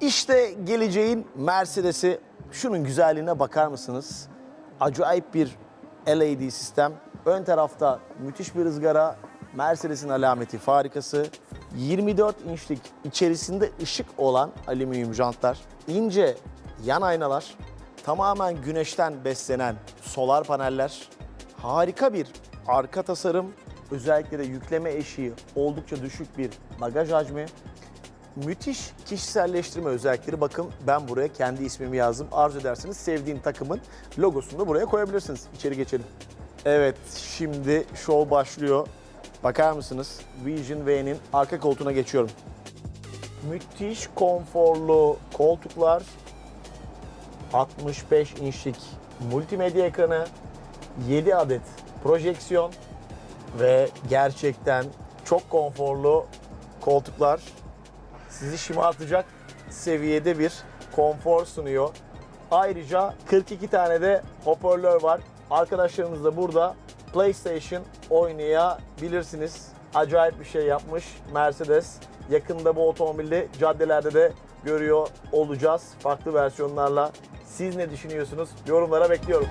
İşte geleceğin Mercedes'i. Şunun güzelliğine bakar mısınız? Acayip bir LED sistem. Ön tarafta müthiş bir ızgara. Mercedes'in alameti farikası. 24 inçlik içerisinde ışık olan alüminyum jantlar. ince yan aynalar. Tamamen güneşten beslenen solar paneller. Harika bir arka tasarım. Özellikle de yükleme eşiği oldukça düşük bir bagaj hacmi. Müthiş kişiselleştirme özellikleri. Bakın ben buraya kendi ismimi yazdım. Arzu ederseniz sevdiğin takımın logosunu da buraya koyabilirsiniz. İçeri geçelim. Evet şimdi show başlıyor. Bakar mısınız? Vision V'nin arka koltuğuna geçiyorum. Müthiş konforlu koltuklar. 65 inçlik multimedya ekranı. 7 adet projeksiyon ve gerçekten çok konforlu koltuklar sizi şımartacak seviyede bir konfor sunuyor. Ayrıca 42 tane de hoparlör var. Arkadaşlarınız da burada PlayStation oynayabilirsiniz. Acayip bir şey yapmış Mercedes. Yakında bu otomobili caddelerde de görüyor olacağız farklı versiyonlarla. Siz ne düşünüyorsunuz? Yorumlara bekliyorum.